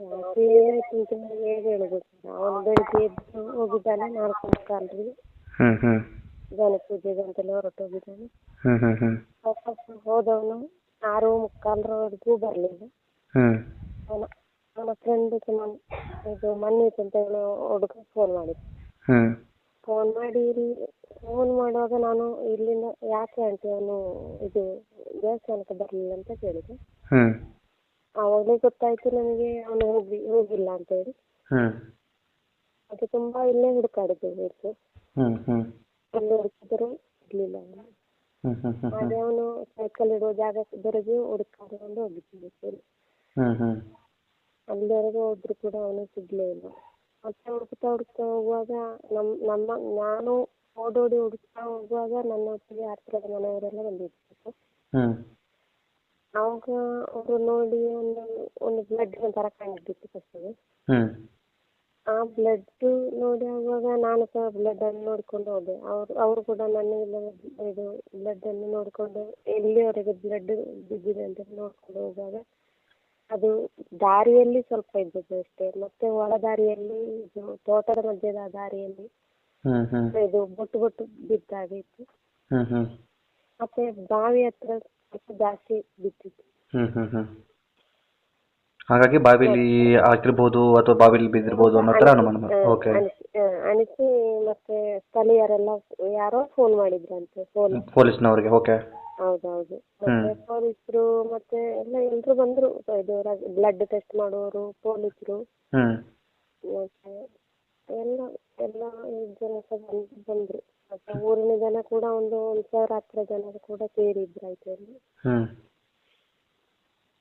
Sir ಅವನು ಬೆಳಿಗ್ಗೆ ಎದ್ದು ಹೋಗಿದ್ದಾನೆ ನಾಲ್ಕು ಮುಕ್ಕಾಲ್ರಿಗೆ ಹ್ಮ್ ಹ್ಮ್. ಗಣೇಶ ಪೂಜೆಗೆ ಅಂತೆಲ್ಲ ಹೊರಟು ಹೋಗಿದ್ದಾನೆ ಹ್ಮ್ ಹ್ಮ್ ಹ್ಮ್ ವಾಪಸ್ ಹೋದವನು ಆರು ಮುಕ್ಕಾಲ್ರವರೆಗೂ ಬರಲಿಲ್ಲ. ಹ್ಮ್. ಅವನ ಅವನ ಫ್ರೆಂಡ್ ಇದು ಮನ್ನೀತ್ ಅಂತ ಹೇಳೋ ಹುಡುಗ ಫೋನ್ ಮಾಡಿದ್ದ. ಹ್ಮ್. ಫೋನ್ ಮಾಡಿ ಇಲ್ಲಿ ಫೋನ್ ಮಾಡುವಾಗ ನಾನು ಇಲ್ಲಿಂದ ಯಾಕೆ ಆಂಟಿ ಅವನು ಇದು ದೇವಸ್ಥಾನಕ್ಕೆ ಬರ್ಲಿಲ್ಲ ಅಂತ ಕೇಳಿದೆ. ಹ್ಮ್. ಆವಾಗಲೇ ಗೊತ್ತಾಯ್ತು ನನಗೆ ಅವನು ಹೋಗಿ ಹೋಗಿಲ್ಲ ಅಂತ ಹೇಳಿ ಅದು ತುಂಬಾ ಇಲ್ಲೇ ಹುಡುಕಾಡಿದ್ದೆ ಬೇಕು ಹ್ಮ್ ಹ್ಮ್. ಅಲ್ಲಿ ಹುಡುಕಿದ್ರು ಇರ್ಲಿಲ್ಲ ಅವನು. ಹಾಗೆ ಅವನು ಸೈಕಲ್ ಇಡುವ ಜಾಗದವರೆಗೂ ಹುಡುಕಾಡಿಕೊಂಡು ಸರಿ ಹ್ಮ್ ಅಲ್ಲಿವರೆಗೂ ಹೋದ್ರು ಕೂಡ ಅವನು ಸಿಗ್ಲೇ ಇಲ್ಲ. ಮತ್ತೆ ಹುಡುಕ್ತಾ ಹುಡುಕ್ತಾ ಹೋಗುವಾಗ ನಮ್ ನಮ್ಮ ನಾನು ಓಡೋಡಿ ಹುಡುಕ್ತಾ ಹೋಗುವಾಗ ನನ್ನ ಒಟ್ಟಿಗೆ ಹತ್ತಿರದ ಮನೆಯವರೆಲ್ಲ ಬಂದಿದ್ರು. ಹ್ಮ್. ಆವಾಗ ಅವರು ನೋಡಿ ಒಂದು ಒಂದು ಬ್ಲಡ್ ಒಂಥರ ಕಾಣಿಸ್ತಿತ್ತು ಫಸ್ಟಿಗೆ ಆ ಬ್ಲಡ್ ನೋಡಿ ಆಗುವಾಗ ನಾನು ಸಹ ಬ್ಲಡ್ ಅನ್ನು ನೋಡ್ಕೊಂಡು ಹೋದೆ. ಅವರು ಅವ್ರು ಕೂಡ ನನ್ನ ಇದು ಬ್ಲಡ್ ಅನ್ನು ನೋಡಿಕೊಂಡು ಎಲ್ಲಿವರೆಗೆ ಬ್ಲಡ್ ಬಿದ್ದಿದೆ ಅಂತ ನೋಡ್ಕೊಂಡು ಹೋಗುವಾಗ ಅದು ದಾರಿಯಲ್ಲಿ ಸ್ವಲ್ಪ ಇದ್ದದ್ದು ಅಷ್ಟೇ. ಮತ್ತೆ ಒಳ ದಾರಿಯಲ್ಲಿ ಇದು ತೋಟದ ಮಧ್ಯದ ದಾರಿಯಲ್ಲಿ ಇದು ಬೊಟ್ಟು ಬೊಟ್ಟು ಬಿದ್ದಾಗಿತ್ತು ಮತ್ತೆ ಬಾವಿ ಹತ್ರ ಸ್ವಲ್ಪ ಜಾಸ್ತಿ ಬಿದ್ದಿತ್ತು ಹ್ಮ್ ಹ್ಮ್ ಹ್ಮ್. ಹಾಗಾಗಿ ಬಾವಿಲಿ ಆಗಿರ್ಬೋದು ಅಥವಾ ಬಾವಿಲಿ ಬಿದ್ದಿರ್ಬೋದು ಅನ್ನೋ ತರ ಅನುಮಾನ. ಓಕೆ ಅನಿಸಿ ಮತ್ತೆ ಸ್ಥಳೀಯರೆಲ್ಲ ಯಾರೋ ಫೋನ್ ಮಾಡಿದ್ರಂತೆ ಫೋನ್ ಪೊಲೀಸ್ನವ್ರಿಗೆ ಓಕೆ ಹೌದೌದು. ಮತ್ತೆ ಪೊಲೀಸರು ಮತ್ತೆ ಎಲ್ಲ ಎಲ್ರು ಬಂದ್ರು ಇದು ಬ್ಲಡ್ ಟೆಸ್ಟ್ ಮಾಡೋರು ಪೊಲೀಸರು. ಹ್ಮ್. ಮತ್ತೆ ಎಲ್ಲ ಎಲ್ಲ ಜನ ಸಹ ಬಂದ್- ಬಂದ್ರು. ಮತ್ತೆ ಊರಿನ ಜನ ಕೂಡ ಒಂದು ಒಂದು ಸಾವಿರ ಹತ್ತಿರ ಜನ ಕೂಡ ಸೇರಿದ್ರು ಆಯ್ತು ಅಲ್ಲಿ ಹ್ಮ್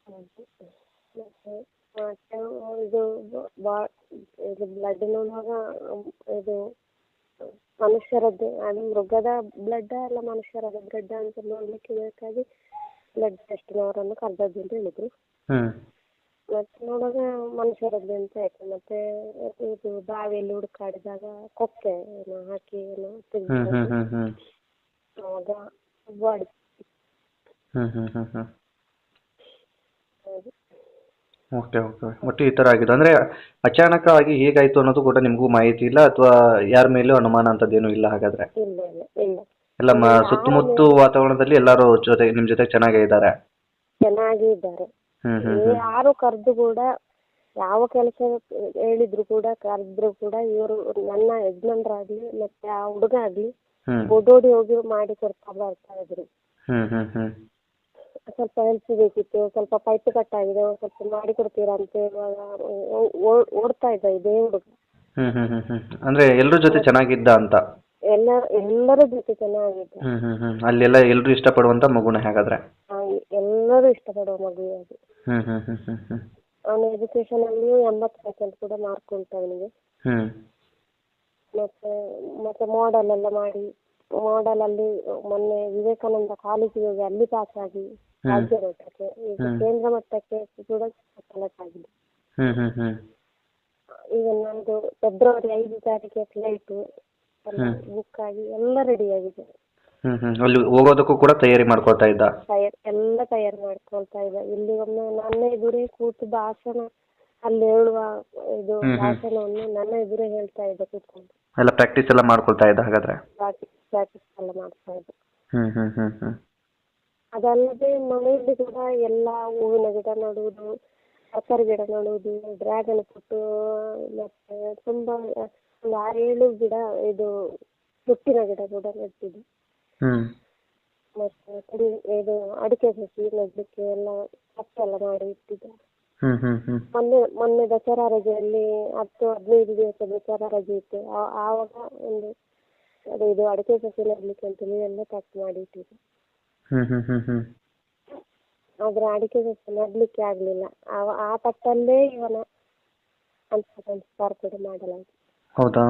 ಹಾಗೆ. ಮತ್ತೆ ಮತ್ತೆ ಇದು ಬಾ ಇದು ಬ್ಲಡ್ ನೋಡುವಾಗ ಇದು ಮನುಷ್ಯರದ್ದು ಅದು ಮೃಗದ ಬ್ಲಡ್ ಅಲ್ಲ ಮನುಷ್ಯರದ ಬ್ಲಡ್ ಅಂತ ನೋಡ್ಲಿಕ್ಕೆ ಬೇಕಾಗಿ ಬ್ಲಡ್ ಟೆಸ್ಟ್ನವರನ್ನು ಕರೆದದ್ದು ಅಂತ ಹೇಳಿದ್ರು ನೋಡುವಾಗ ಮನುಷ್ಯರದ್ದು ಅಂತ ಆಯ್ತು. ಮತ್ತೆ ಇದು ಬಾವಿಯಲ್ಲಿ ಹುಡುಕಾಡಿದಾಗ ಕೊಕ್ಕೆ ಏನೋ ಹಾಕಿ ಏನೋ ಆವಾಗ ತೆಗ್ದು ಬಾಡಿ ಹ್ಮ್ ಹ್ಮ್. ಹ್ಮ್ ಹ್ಮ್ ಓಕೆ ಓಕೆ ಒಟ್ಟು ಈ ಥರ ಆಗಿದೆ. ಅಂದರೆ ಅಚಾನಕವಾಗಿ ಹೇಗಾಯಿತು ಅನ್ನೋದು ಕೂಡ ನಿಮಗೂ ಮಾಹಿತಿ ಇಲ್ಲ ಅಥವಾ ಯಾರ ಮೇಲೂ ಅನುಮಾನ ಅಂತದೇನು ಇಲ್ಲ ಹಾಗಾದ್ರೆ? ಇಲ್ಲ ಇಲ್ಲ ಇಲ್ಲ. ಎಲ್ಲ ಮ ಸುತ್ತಮುತ್ತ ವಾತಾವರಣದಲ್ಲಿ ಎಲ್ಲರೂ ಜೊತೆ ನಿಮ್ಮ ಜೊತೆ ಚೆನ್ನಾಗೇ ಇದ್ದಾರೆ. ಚೆನ್ನಾಗಿ ಇದ್ದಾರೆ. ಯಾರು ಕರೆದು ಕೂಡ ಯಾವ ಕೆಲಸ ಹೇಳಿದ್ರು ಕೂಡ ಕರೆದ್ರು ಕೂಡ ಇವರು ನನ್ನ ಯಜಮಾನ್ರಾಗ್ಲಿ ಮತ್ತೆ ಆ ಹುಡುಗ ಆಗ್ಲಿ ಓಡೋಡಿ ಹೋಗಿ ಮಾಡಿ ಕೊಡ್ತಾ ಬರ್ತಾ ಇದ್ರು. ಸ್ವಲ್ಪ ಹೆಲ್ಪ್ ಬೇಕಿತ್ತು ಸ್ವಲ್ಪ ಪೈಪ್ ಕಟ್ ಆಗಿದೆ ಸ್ವಲ್ಪ ಮಾಡಿ ಕೊಡ್ತೀರಾ ಅಂತ ಓ- ಓಡ್ತಾ ಇದ್ದ ಇದೇ ಹುಡುಗ. ಅಂದ್ರೆ ಎಲ್ಲರ ಜೊತೆ ಚೆನ್ನಾಗಿದ್ದ ಅಂತ? ಎಲ್ಲ ಎಲ್ಲರ ಜೊತೆ ಚೆನ್ನಾಗಿದ್ದ. ಅಲ್ಲೆಲ್ಲ ಎಲ್ಲರೂ ಇಷ್ಟಪಡುವಂತ ಮಗುನ ಹಾಗಾದ್ರೆ? ಎಲ್ಲರೂ ಇಷ್ಟಪಡುವ ಮಗು ಅದು. ಹ್ಮ್ ಹ್ಮ್ ಹ್ಮ್ ಹ್ಮ್ ಹ್ಮ್ ಅವನ ಎಜುಕೇಶನ್ ಅಲ್ಲಿ ಎಂಬತ್ತು ಪರ್ಸೆಂಟ್ ಕೂಡ ಮಾರ್ಕ್ ಉಂಟು ಅವನಿಗೆ ಹ್ಮ್ ಮತ್ತೆ ಮತ್ತೆ ಮಾಡೆಲ್ ಎಲ್ಲ ಮಾಡಿ ಮಾಡೆಲ್ ಅಲ್ಲಿ ಮೊನ್ನೆ ವಿವೇಕಾನಂದ ಕಾಲೇಜಿಗೆ ಹೋಗಿ ಅಲ್ಲಿ ಪಾಸ್ ಆಗಿ ಹ್ಮ್. ರಾಜ್ಯ ಮಟ್ಟಕ್ಕೆ ಈಗ ಹ್ಮ್. ಕೇಂದ್ರ ಮಟ್ಟಕ್ಕೆ ಕೂಡ ಸೆಲೆಕ್ಟ್ ಆಗಿದೆ ಹ್ಮ್ ಹ್ಮ್ ಹ್ಮ್ ಈಗ ನಂದು ಫೆಬ್ರವರಿ ಐದು ತಾರೀಕಿಗೆ ಫ್ಲೈಟ್ ಎಲ್ಲ ಹ್ಮ್. ಬುಕ್ ಆಗಿ ಎಲ್ಲ ರೆಡಿ ಆಗಿದೆ ಹ್ಮ್ ಹ್ಮ್. ಅಲ್ಲಿ ಹೋಗೋದಕ್ಕೂ ಕೂಡ ತಯಾರಿ ಮಾಡ್ಕೊಳ್ತಾ ಇದ್ದ? ತಯಾರಿ ಎಲ್ಲ ತಯಾರಿ ಮಾಡ್ಕೊಳ್ತಾ ಇದ್ದ. ಇಲ್ಲಿ ಒಮ್ಮೆ ನನ್ನ ಎದುರೇ ಕೂತು ಭಾಷಣ ಅಲ್ಲಿ ಹೇಳುವ ಇದು ಹ್ಮ್ ಹ್ಮ್. ಭಾಷಣವನ್ನು ನನ್ನ ಎದುರೇ ಹೇಳ್ತಾ ಇದ್ದ ಕೂತ್ಕೊಂಡು. ಎಲ್ಲ ಪ್ರಾಕ್ಟೀಸ್ ಎಲ್ಲ ಮಾಡ್ಕೊಳ್ತಾ ಇದ್ದ ಹಾಗಾದ್ರೆ? ಪ್ರಾಕ್ಟೀಸ್ ಪ್ರಾಕ್ಟೀಸ್ ಎಲ್ಲ ಮಾಡ್ತಾ ಇದ್ದ. ಹ್ಮ್ ಹ್ಮ್ ಹ್ಮ್ ಹ್ಮ್. ಅದಲ್ಲದೆ ಮನೆಯಲ್ಲಿ ಕೂಡ ಎಲ್ಲ ಹೂವಿನ ಗಿಡ ನೆಡುವುದು ತರಕಾರಿ ಗಿಡ ನೆಡುವುದು ಡ್ರ್ಯಾಗನ್ ಫ್ರೂಟ್ ಮತ್ತೆ ತುಂಬಾ ಒಂದು ಆರೇಳು ಗಿಡ ಇದು ಸುತ್ತಿನ ಗಿಡ ಕೂಡ ನೆಟ್ಟಿದ್ದು ಹ್ಮ್. ಮತ್ತೆ ಕಡಿ ಇದು ಅಡಿಕೆ ಸಸಿ ನೆಡ್ಲಿಕ್ಕೆ ಎಲ್ಲ ಕಟ್ಟೆ ಎಲ್ಲ ಮಾಡಿ ಇಟ್ಟಿದ್ದೆ. ಹ್ಮ್ ಹ್ಮ್ ಹ್ಮ್. ಮೊನ್ನೆ ಮೊನ್ನೆ ದಸರಾ ರಜೆಯಲ್ಲಿ ಹತ್ತು ಹದಿನೈದು ದಿವಸ ದಸರಾ ರಜೆ ಇತ್ತು. ಆ- ಆವಾಗ ಒಂದು ಅದು ಇದು ಅಡಿಕೆ ಸಸಿ ನೆಡ್ಲಿಕ್ಕೆ ಅಂತೇಳಿ ಎಲ್ಲ ಕಟ್ ಮಾಡಿ ಇಟ್ಟಿದ್ದೆ. ಹ್ಮ್ ಹ್ಮ್ ಹ್ಮ್ ಹ್ಮ್. ಆದ್ರೆ ಅಡಿಕೆ ಸಸಿ ನೆಡ್ಲಿಕ್ಕೆ ಆಗ್ಲಿಲ್ಲ. ಆ ತಟ್ಟಲ್ಲೇ ಇವನ ಅಂತ ಸಂಸ್ಕಾರ ಕೂಡ ಮಾಡಲಾಯಿತು ಹೌದಾ?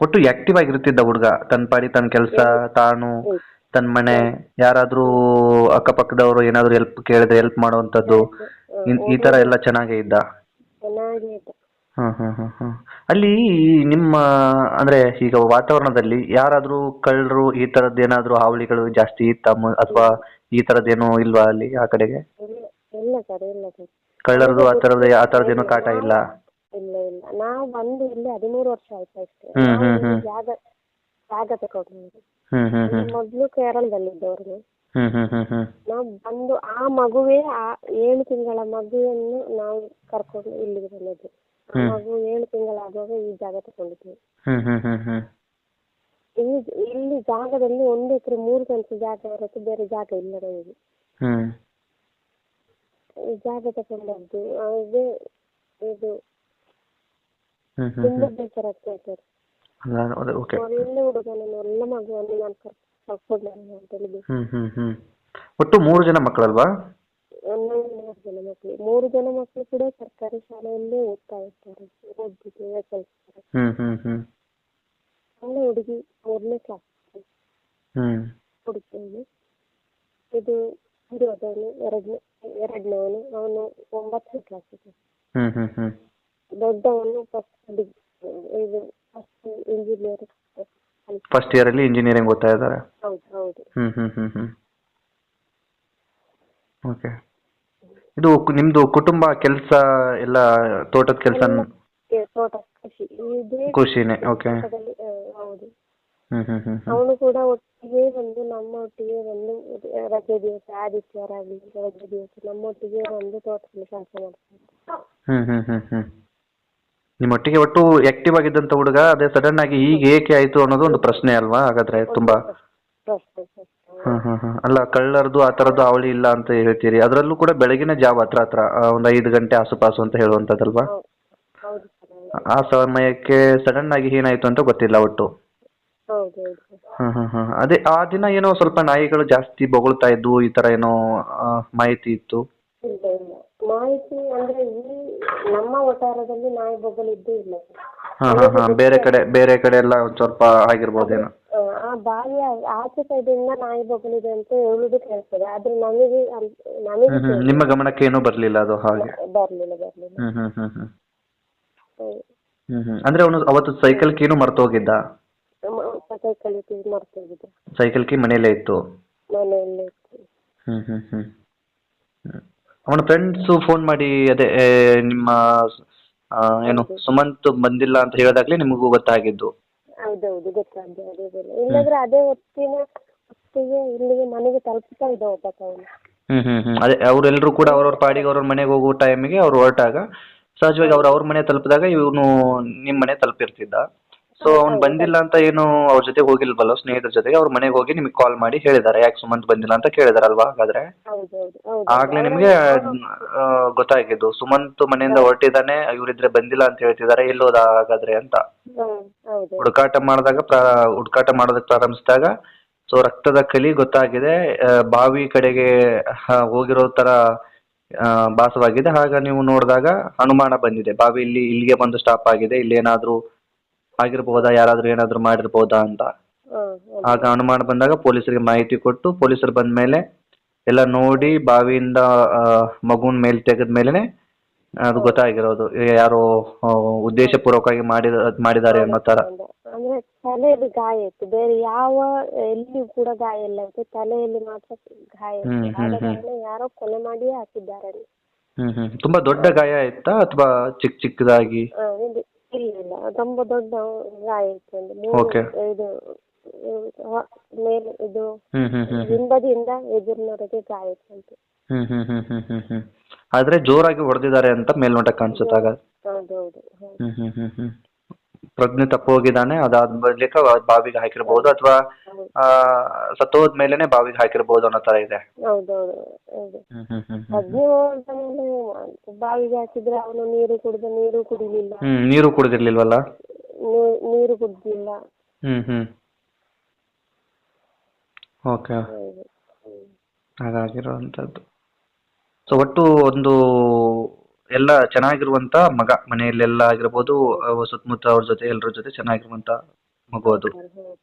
ಒಟ್ಟು ಆಕ್ಟಿವ್ ಆಗಿರ್ತಿದ್ದ ಹುಡುಗ ತನ್ನ ಪಾಡಿ ತನ್ನ ಕೆಲಸ ತಾನು. ತನ್ನ ಮನೆ ಯಾರಾದ್ರೂ ಅಕ್ಕಪಕ್ಕದವರು ಏನಾದ್ರೂ ಹೆಲ್ಪ್ ಕೇಳಿದ್ರೆ ಹೆಲ್ಪ್ ಮಾಡುವಂತದ್ದು ಈ ತರ ಎಲ್ಲ ಚೆನ್ನಾಗೇ ಇದ್ದ? ಚೆನ್ನಾಗಿ ಇದ್ದ. ಹ್ಮ್ ಹ್ಮ್ ಹ್ಮ್ ಹ್ಮ್. ಅಲ್ಲಿ ನಿಮ್ಮ ಅಂದ್ರೆ ಈಗ ವಾತಾವರಣದಲ್ಲಿ ಯಾರಾದ್ರೂ ಕಳ್ಳರು ಈ ತರದ್ ಏನಾದ್ರೂ ಹಾವಳಿಗಳು ಜಾಸ್ತಿ ಇತ್ತ ಅಥವಾ ಈ ತರದ್ದೇನು ಇಲ್ವಾ ಅಲ್ಲಿ ಆ ಕಡೆಗೆ? ಕಳ್ಳರದು ಆ ತರದ ಆ ತರದೇನು ಕಾಟ ಇಲ್ಲ? ಇಲ್ಲ ಇಲ್ಲ. ನಾವು ಬಂದು ಇಲ್ಲಿ ಹದಿಮೂರು ವರ್ಷ ಆಯ್ತು ಅಷ್ಟೇ. ನಾವು. ಜಾಗ ಜಾಗ ತಗೊಂಡು ಮೊದಲು ಹ್ಮ್ ಹ್ಮ್ ನಾವು ಬಂದು ಆ ಮಗುವೇ ಆ ಏಳು ತಿಂಗಳ ಮಗುವನ್ನು ನಾವು ಕರ್ಕೊಂಡು ಇಲ್ಲಿಗೆ ಬಂದದ್ದು ಆ. ಮಗು ಏಳು ತಿಂಗಳಾಗುವಾಗ ಈ ಜಾಗ ತಗೊಂಡಿದ್ವಿ. ಇಲ್ಲಿ ಇಲ್ಲಿ ಜಾಗದಲ್ಲಿ ಒಂದು ಎಕರೆ ಮೂರು ಸೆಂಟ್ಸ್ ಜಾಗ ಹೊರತು ಬೇರೆ ಜಾಗ ಇಲ್ಲ ನಮಗೆ. ಜಾಗ ತಗೊಂಡದ್ದು ಅದೇ ಇದು ತುಂಬಾ ಬೇಸರ ಆಗ್ತಾ ಓಕೆ ಒಳ್ಳೆ ಹುಡುಗನನ್ನು ಒಳ್ಳೆ ಮಗುವನ್ನು ನಾನು ಕರ್ಕೊಂಡು ಅಂತ ಹೇಳಿ ಹ್ಮ್ ಹ್ಮ್ ಹ್ಮ್. ಒಟ್ಟು ಮೂರು ಜನ ಮಕ್ಕಳಲ್ವಾ? ಮೂರು ಜನ ಮಕ್ಕಳು ಮೂರು ಜನ ಮಕ್ಕಳು ಕೂಡ ಸರ್ಕಾರಿ ಶಾಲೆಯಲ್ಲೇ ಓದ್ತಾ ಇರ್ತಾರೆ. ಓದ್ಬಿಟ್ಟು ಕಲಿಸ್ತಾರೆ. ಹ್ಮ್ ಹ್ಮ್ ಹ್ಮ್. ಒಳ್ಳೆ ಹುಡುಗಿ ಮೂರನೇ ಕ್ಲಾಸ್ ಹ್ಮ್ ಹುಡುಗಿಯವನು ಇದು ಇರೋದವನು ಎರಡನೇ ಎರಡನೇವನು ಅವನು ಒಂಬತ್ತನೇ ಕ್ಲಾಸಿಗೆ ಹ್ಮ್ ಹ್ಮ್ ಹ್ಮ್ ದೊಡ್ಡವನು ಫಸ್ಟ್ ಇದು ಫಸ್ಟ್ ಇಂಜಿನಿಯರ್ ಫಸ್ಟ್ ಇಯರಲ್ಲಿ ಇಂಜಿನಿಯರಿಂಗ್ ಓದ್ತಾ ಇದ್ದಾರೆ. ಹೌದು ಹೌದು. ಹ್ಮ್ ಹ್ಮ್ ಹ್ಮ್ ಹ್ಮ್. ಓಕೆ ಇದು ಕು- ನಿಮ್ದು ಕುಟುಂಬ ಕೆಲಸ ಎಲ್ಲ ತೋಟದ ಕೆಲಸ ಏ, ತೋಟ ಕೃಷಿ. ಇದೇ ಖುಷಿನೇ ಓಕೆ ತೋಟದಲ್ಲಿ ಆ, ಹೌದು. ಹ್ಮ್ ಹ್ಮ್ ಹ್ಮ್ ಹ್ಮ್. ಅವನು ಕೂಡ ಒಟ್ಟಿಗೆ ಬಂದು ನಮ್ಮ ಒಟ್ಟಿಗೆ ಬಂದು ರಜೆ ದಿವಸ ಆದಿತ್ಯವಾರ ಆಗಲಿ ರಜೆ ದಿವಸ ನಮ್ಮ ಒಟ್ಟಿಗೆ ಬಂದು ತೋಟದಲ್ಲಿ ಕೆಲಸ ಮಾಡ್ತಾರೆ ಹ್ಮ್ ಹ್ಮ್ ಹ್ಮ್ ಹ್ಮ್. ನಿಮ್ಮೊಟ್ಟಿಗೆ ಒಟ್ಟು ಆಕ್ಟಿವ್ ಆಗಿದ್ದಂತ ಹುಡುಗ ಅದೇ ಸಡನ್ ಆಗಿ ಈಗ ಏಕೆ ಆಯ್ತು ಅನ್ನೋದು ಒಂದು ಪ್ರಶ್ನೆ ಅಲ್ವಾ? ಹಾಗಾದ್ರೆ ತುಂಬಾ ಪ್ರಶ್ನೆ ಹ್ಮ್ ಹ್ಮ್ ಹ್ಮ್. ಅಲ್ಲ ಕಳ್ಳರದು ಆ ತರದ್ದು ಅವಳಿ ಇಲ್ಲ ಅಂತ ಹೇಳ್ತೀರಿ. ಅದರಲ್ಲೂ ಕೂಡ ಬೆಳಗಿನ ಜಾವ ಹತ್ರ ಹತ್ರ ಒಂದ್ ಒಂದು ಐದು ಗಂಟೆ ಆಸುಪಾಸು ಅಂತ ಹೇಳುವಂತದಲ್ವಾ ಹೌದು ಹೌದು ಸರ್ ಹೌದು. ಆ ಸಮಯಕ್ಕೆ ಸಡನ್ ಆಗಿ ಏನಾಯ್ತು ಅಂತ ಗೊತ್ತಿಲ್ಲ ಒಟ್ಟು. ಹೌದು ಹೌದು ಹ್ಮ್ ಹ್ಮ್ ಹ್ಮ್. ಅದೇ ಆ ದಿನ ಏನೋ ಸ್ವಲ್ಪ ನಾಯಿಗಳು ಜಾಸ್ತಿ ಬೊಗಳ್ತಾ ಇದ್ವು ಈ ತರ ಏನೋ ಆ, ಮಾಹಿತಿ ಇತ್ತು. ಇಲ್ಲ ಇಲ್ಲ. ಮಾಹಿತಿ ಅಂದ್ರೆ ನಮ್ಮ ವಠಾರದಲ್ಲಿ ನಾಯಿ ಬೊಗಲಿದ್ದು ಇಲ್ಲ. ಹಾ ಹಾ ಹಾ ಬೇರೆ ಕಡೆ ಬೇರೆ ಕಡೆ ಎಲ್ಲ ಒಂದ್ ಸ್ವಲ್ಪ ಆಗಿರ್ಬೋದೇನೋ. ಆ, ಆ ಬಾವಿಯ ಆಚೆ ಸೈಡಿಂದ ನಾಯಿ ಇದೆ ಅಂತ ಹೇಳುದು ಕೇಳ್ತದೆ. ಆದ್ರೆ ನಮಗೆ ಅಲ್- ನಮಗೆ ಹ್ಮ್ ಹ್ಮ್ ನಿಮ್ಮ ಗಮನಕ್ಕೆ ಏನೂ ಬರ್ಲಿಲ್ಲ ಅದು ಹಾಗೆ. ಬರ್ಲಿಲ್ಲ ಬರ್ಲಿಲ್ಲ. ಹ್ಮ್ ಹ್ಮ್ ಹ್ಮ್ ಹ್ಮ್. ಹೌದು. ಹ್ಮ್ ಹ್ಮ್. ಅಂದ್ರೆ ಅವನು ಅವತ್ತು ಸೈಕಲ್ ಕೀನು ಮರ್ತೋಗಿದ್ದ? ನಮ್ಮ ಸೈಕಲ್ ಮರ್ತೋಗಿದೆ ಸೈಕಲ್ ಕೀ ಮನೇಲೇ ಇತ್ತು? ಮನೆಯಲ್ಲೇ ಇತ್ತು. ಹ್ಮ್ ಹ್ಮ್ ಹ್ಮ್. ಹ್ಮ್. ಅವನ ಫ್ರೆಂಡ್ಸು ಫೋನ್ ಮಾಡಿ ಅದೇ ನಿಮ್ಮ ಏನು ಸುಮಂತ್ ಬಂದಿಲ್ಲ ಅಂತ ಹೇಳಿದಾಗ್ಲೇ ನಿಮಗೂ ಗೊತ್ತಾಗಿದ್ದು. ಹೌದೌದು ಗೊತ್ತಾಗ್ತದೆ ಅದೇ ಬೇರೆ. ಇಲ್ಲದ್ರೆ ಅದೇ ಹೊತ್ತಿನ ಹೊತ್ತಿಗೆ ಇಲ್ಲಿಗೆ ಮನೆಗೆ ತಲುಪ್ತಾ ಇದ್ದ ಒಬ್ಬ ಅವನು ಹ್ಮ್ ಹ್ಮ್ ಹ್ಮ್. ಅದೇ ಅವರೆಲ್ಲರೂ ಕೂಡ ಅವ್ರವ್ರ ಪಾಡಿಗೆ ಅವ್ರವ್ರ ಮನೆಗೆ ಹೋಗೋ ಟೈಮಿಗೆ ಅವ್ರು ಹೊರಟಾಗ ಸಹಜವಾಗಿ ಅವ್ರ ಅವ್ರ ಮನೆ ತಲುಪಿದಾಗ ಇವನು ನಿಮ್ಮ ಮನೆ ತಲುಪಿರ್ತಿದ್ದ. ಸೊ ಅವ್ನು ಬಂದಿಲ್ಲ ಅಂತ ಏನು ಅವ್ರ ಜೊತೆ ಹೋಗಿಲ್ವಲ್ಲ ಸ್ನೇಹಿತರ ಜೊತೆಗೆ ಅವ್ರ ಮನೆಗೆ ಹೋಗಿ ನಿಮಗೆ ಕಾಲ್ ಮಾಡಿ ಹೇಳಿದ್ದಾರೆ. ಯಾಕೆ ಸುಮಂತ್ ಬಂದಿಲ್ಲ ಅಂತ ಕೇಳಿದಾರಲ್ವಾ ಹಾಗಾದ್ರೆ? ಹೌದೌದು ಹೌದು ಆಗ್ಲೇ ನಿಮಗೆ ಆ, ಗೊತ್ತಾಗಿದ್ದು. ಸುಮಂತ್ ಮನೆಯಿಂದ ಹೊರಟಿದ್ದಾನೆ ಇವರಿದ್ರೆ ಬಂದಿಲ್ಲ ಅಂತ ಹೇಳ್ತಿದ್ದಾರೆ ಎಲ್ಲೋದ ಹಾಗಾದ್ರೆ ಅಂತ. ಹ್ಮ್ ಹೌದು. ಹುಡುಕಾಟ ಮಾಡಿದಾಗ ಪ್ರಾ ಹುಡುಕಾಟ ಮಾಡೋದಕ್ಕೆ ಪ್ರಾರಂಭಿಸಿದಾಗ ಸೊ ರಕ್ತದ ಕಲಿ ಗೊತ್ತಾಗಿದೆ ಆ, ಬಾವಿ ಕಡೆಗೆ ಹೋಗಿರೋ ತರ ಆ, ಭಾಸವಾಗಿದೆ. ಆಗ ನೀವು ನೋಡಿದಾಗ ಅನುಮಾನ ಬಂದಿದೆ. ಬಾವಿ ಇಲ್ಲಿ ಇಲ್ಲಿಗೆ ಬಂದು ಸ್ಟಾಪ್ ಆಗಿದೆ ಇಲ್ಲಿ ಏನಾದ್ರೂ ಆಗಿರ್ಬೋದಾ? ಯಾರಾದ್ರೂ ಏನಾದ್ರು ಮಾಡಿರ್ಬೋದಾ ಅಂತ. ಆಗ ಅನುಮಾನ ಬಂದಾಗ ಪೊಲೀಸರಿಗೆ ಮಾಹಿತಿ ಕೊಟ್ಟು ಪೊಲೀಸರು ಬಂದ ಮೇಲೆ ಎಲ್ಲ ನೋಡಿ ಬಾವಿಯಿಂದ ಮಗುನ್ ಮೇಲೆ ತೆಗೆದ ಮೇಲೆನೆ ಅದು ಗೊತ್ತಾಗಿರೋದು. ಯಾರು ಉದ್ದೇಶ ಉದ್ದೇಶಪೂರ್ವಕವಾಗಿ ಮಾಡಿದ ಮಾಡಿದ್ದಾರೆ ಅನ್ನೋ ತರ. ಅಂದ್ರೆ ತಲೆಯಲ್ಲಿ ಗಾಯ ಇತ್ತು. ಬೇರೆ ಯಾವ ಎಲ್ಲಿಯೂ ಕೂಡ ಗಾಯ ಇಲ್ಲ. ಇತ್ತು ತಲೆಯಲ್ಲಿ ಮಾತ್ರ ಗಾಯ ಇತ್ತು. ಯಾರೋ ಕೊಲೆ ಮಾಡಿಯೇ ಹಾಕಿದ್ದಾರೆ. ಹ್ಮ್ ಹ್ಮ್. ತುಂಬಾ ದೊಡ್ಡ ಗಾಯ ಇತ್ತಾ? ಅಥವಾ ಚಿಕ್ಕ ಚಿಕ್ಕದಾಗಿ? ಇಲ್ಲ ಇಲ್ಲ ತುಂಬಾ ದೊಡ್ಡ ಗಾಯ ಇತ್ತು ಒಂದು ಮೂರು Okay. ಇದು ಮೇಲೆ ಇದು ಹ್ಮ್ ಹ್ಮ್ ಹ್ಮ್ ಹ್ಮ್. ಹಿಂಬದಿಯಿಂದ ಎದುರಿನವರೆಗೆ ಗಾಯ ಅಂತ. ಹ್ಮ್ ಹ್ಮ್ ಹ್ಮ್ ಹ್ಮ್ ಹ್ಮ್ ಹ್ಮ್. ಆದ್ರೆ ಜೋರಾಗಿ ಹೊಡೆದಿದ್ದಾರೆ ಅಂತ ಮೇಲ್ನೋಟ ಕಾಣಿಸುತ್ತೆ ಆಗ. ಹೌದು ಹೌದು ಹ್ಮ್ ಹ್ಮ್ ಹ್ಮ್ ಹ್ಮ್. ಪ್ರಜ್ಞೆ ತಪ್ಪು ಹೋಗಿದ್ದಾನೆ ಅದಾದ ಬಳಿಕ ಬಾವಿಗೆ ಹಾಕಿರ್ಬೋದು ಅಥವಾ ಹೌದು ಆ ಸತ್ತೋದ ಮೇಲೆನೆ ಬಾವಿಗೆ ಹಾಕಿರ್ಬೋದು ಅನ್ನೋ ತರ ಇದೆ. ಹೌದು ಹೌದು. ಹೌದು ಹ್ಮ್ ಹ್ಮ್ ಹ್ಮ್ ಹ್ಮ್. ಪ್ರಜ್ಞೆ ಹೋದ ಮೇಲೆ ಬಾವಿಗೆ ಹಾಕಿದ್ರೆ ಅವನು ನೀರು ಕುಡಿದ ನೀರು ಕುಡಿಲಿಲ್ಲ. ಹ್ಮ್ ನೀರು ಕುಡಿದಿರ್ಲಿಲ್ವಲ್ಲ? ನೀ- ನೀರು ಕುಡ್ದಿಲ್ಲ. ಹ್ಮ್ ಹ್ಮ್. ಓಕೆ. ಹೌದು ಹ್ಮ್. ಹಾಗಾಗಿರುವಂಥದ್ದು. ಸೊ ಒಟ್ಟು ಒಂದು ಎಲ್ಲ ಚೆನ್ನಾಗಿರುವಂತ ಮಗ ಮನೆಯಲ್ಲೆಲ್ಲ ಆಗಿರ್ಬೋದು ಅವ ಸುತ್ತಮುತ್ತ ಅವ್ರ ಜೊತೆ ಎಲ್ಲರ ಜೊತೆ ಚೆನ್ನಾಗಿರುವಂತ ಮಗು ಅದು. ಹೌದು.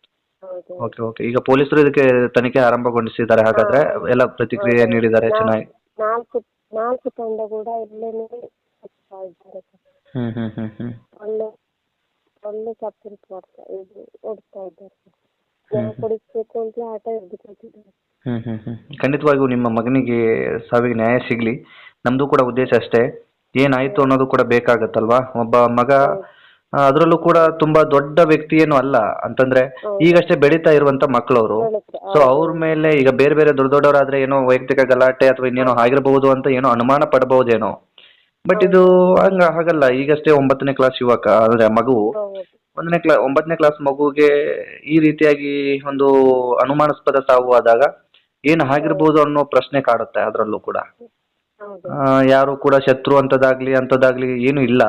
ಓಕೆ ಓಕೆ ಈಗ ಪೊಲೀಸರು ಇದಕ್ಕೆ ತನಿಖೆ ಆರಂಭಗೊಂಡಿಸಿದ್ದಾರೆ ಹಾಗಾದ್ರೆ ಎಲ್ಲ ಪ್ರತಿಕ್ರಿಯೆ ನೀಡಿದ್ದಾರೆ ಚೆನ್ನಾಗಿ. ನಾಲ್ಕು ನಾಲ್ಕು ತಂಡ ಕೂಡ ಇಲ್ಲೇ ಇದ್ದಾರೆ. ಹ್ಮ್ ಹ್ಮ್ ಹ್ಮ್ ಹ್ಮ್. ಒಳ್ಳೆ ಒಳ್ಳೆ ಸಪೋರ್ಟ್ ಮಾಡ್ತಾ ಇದು ಓಡ್ತಾ ಇದ್ದಾರೆ. ನ್ಯಾಯ ಕೊಡಿಸ್ಬೇಕು ಅಂತ ಆಟ ಹಿಡಿದು ಹ್ಮ್ ಹ್ಮ್ ಹ್ಮ್. ಖಂಡಿತವಾಗಿಯೂ ನಿಮ್ಮ ಮಗನಿಗೆ ಸಾವಿಗೆ ನ್ಯಾಯ ಸಿಗ್ಲಿ. ನಮ್ದು ಕೂಡ ಉದ್ದೇಶ ಅಷ್ಟೇ. ಏನಾಯ್ತು ಅನ್ನೋದು ಕೂಡ ಬೇಕಾಗತ್ತಲ್ವಾ? ಒಬ್ಬ ಮಗ ಅದರಲ್ಲೂ ಕೂಡ ತುಂಬಾ ದೊಡ್ಡ ವ್ಯಕ್ತಿ ಏನು ಅಲ್ಲ ಅಂತಂದ್ರೆ ಈಗಷ್ಟೇ ಬೆಳೀತಾ ಇರುವಂತ ಮಕ್ಕಳವರು ಅವರು ಸೊ ಅವ್ರ ಮೇಲೆ ಈಗ ಬೇರೆ ಬೇರೆ ದೊಡ್ಡ ದೊಡ್ಡವರಾದ್ರೆ ಏನೋ ವೈಯಕ್ತಿಕ ಗಲಾಟೆ ಅಥವಾ ಇನ್ನೇನೋ ಆಗಿರಬಹುದು ಅಂತ ಏನೋ ಅನುಮಾನ ಪಡಬಹುದೇನೋ. ಬಟ್ ಇದು ಹಂಗ ಹಾಗಲ್ಲ ಈಗಷ್ಟೇ ಒಂಬತ್ತನೇ ಕ್ಲಾಸ್ ಯುವಕ ಅಂದ್ರೆ ಮಗು. ಒಂದನೇ ಕ್ಲಾ ಒಂಬತ್ತನೇ ಕ್ಲಾಸ್ ಮಗುಗೆ ಈ ರೀತಿಯಾಗಿ ಒಂದು ಅನುಮಾನಾಸ್ಪದ ಸಾವು ಆದಾಗ ಏನ್ ಆಗಿರ್ಬೋದು ಅನ್ನೋ ಪ್ರಶ್ನೆ ಕಾಡುತ್ತೆ ಅದರಲ್ಲೂ ಕೂಡ. ಯಾರು ಕೂಡ ಶತ್ರು ಅಂತದಾಗ್ಲಿ ಅಂತದಾಗ್ಲಿ ಏನು ಇಲ್ಲ.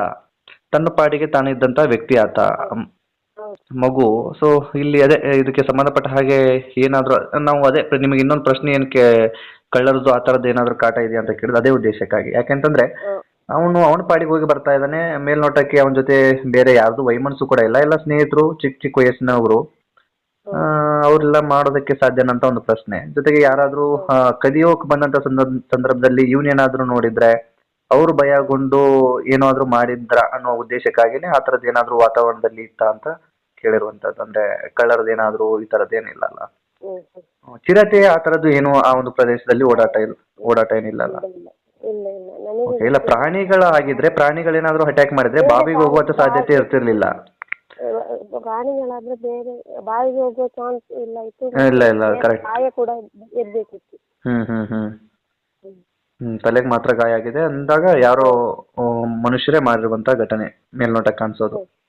ತನ್ನ ಪಾಡಿಗೆ ತಾನಿದ್ದಂತ ವ್ಯಕ್ತಿ ಆತ ಮಗು. ಸೊ ಇಲ್ಲಿ ಅದೇ ಇದಕ್ಕೆ ಸಂಬಂಧಪಟ್ಟ ಹಾಗೆ ಏನಾದ್ರು ನಾವು ಅದೇ ನಿಮಗೆ ಇನ್ನೊಂದು ಪ್ರಶ್ನೆ ಏನಕ್ಕೆ ಕಳ್ಳರದು ಆ ತರದ್ದು ಏನಾದ್ರು ಕಾಟ ಇದೆಯಾ ಅಂತ ಕೇಳಿದ್ರೆ ಅದೇ ಉದ್ದೇಶಕ್ಕಾಗಿ. ಯಾಕೆಂತಂದ್ರೆ. ಅವನು ಅವನ ಪಾಡಿಗೆ ಹೋಗಿ ಬರ್ತಾ ಇದ್ದಾನೆ. ಮೇಲ್ನೋಟಕ್ಕೆ ಅವನ ಜೊತೆ ಬೇರೆ ಯಾರ್ದು ವೈಮನಸ್ಸು ಕೂಡ ಇಲ್ಲ. ಎಲ್ಲ ಸ್ನೇಹಿತರು ಚಿಕ್ಕ ಚಿಕ್ಕ ವಯಸ್ಸಿನವರು ಆ, ಅವರೆಲ್ಲ ಮಾಡೋದಕ್ಕೆ ಸಾಧ್ಯನಂತ ಅಂತ ಒಂದು ಪ್ರಶ್ನೆ. ಜೊತೆಗೆ ಯಾರಾದ್ರೂ ಕದಿಯೋಕ್ ಬಂದಂತ ಸಂದರ್ಭ ಸಂದರ್ಭದಲ್ಲಿ ಇವನೇನಾದ್ರೂ ನೋಡಿದ್ರೆ ಅವರು ಭಯಗೊಂಡು ಏನಾದ್ರು ಮಾಡಿದ್ರ ಅನ್ನೋ ಉದ್ದೇಶಕ್ಕಾಗಿನೇ ಆ ತರದ್ ಏನಾದ್ರು ವಾತಾವರಣದಲ್ಲಿ ಇತ್ತ ಅಂತ ಕೇಳಿರುವಂತದ್ದು ಅಂದ್ರೆ ಕಳ್ಳರದ್ದು ಏನಾದ್ರು ಈ ತರದ್ ಏನಿಲ್ಲ ಅಲ್ಲ. ಹ್ಮ್ ಹ್ಮ್. ಚಿರತೆ ಆ ತರದ್ದು ಏನು ಆ ಒಂದು ಪ್ರದೇಶದಲ್ಲಿ ಓಡಾಟ ಇಲ್ಲ ಓಡಾಟ ಏನಿಲ್ಲ ಅಲ್ಲ. ಇಲ್ಲ ಇಲ್ಲ ಇಲ್ಲ. ನನಗೆ ಇಲ್ಲ ಪ್ರಾಣಿಗಳ ಆಗಿದ್ರೆ ಪ್ರಾಣಿಗಳೇನಾದ್ರೂ ಅಟ್ಯಾಕ್ ಮಾಡಿದ್ರೆ ಬಾವಿಗೆ ಹೋಗುವಂತ ಸಾಧ್ಯತೆ ಇರ್ತಿರ್ಲಿಲ್ಲ. ಅಹ್, ಪ್ರಾಣಿಗಳಾದ್ರೆ ಬೇರೆ ಬಾವಿಗೆ ಹೋಗುವ ಚಾನ್ಸ್ ಇಲ್ಲ ಇತ್ತು. ಇಲ್ಲ ಇಲ್ಲ ಕರೆಕ್ಟ್ ಗಾಯ ಕೂಡ ಇರ್ಬೇಕಿತ್ತು. ಹ್ಮ್ ಹ್ಮ್ ಹ್ಮ್. ತಲೆಗೆ ಮಾತ್ರ ಗಾಯ ಆಗಿದೆ. ಅಂದಾಗ ಯಾರೋ ಮನುಷ್ಯರೇ ಮಾಡಿರುವಂತ ಘಟನೆ ಮೇಲ್ನೋಟಕ್ಕೆ ಕಾಣಿಸೋದು.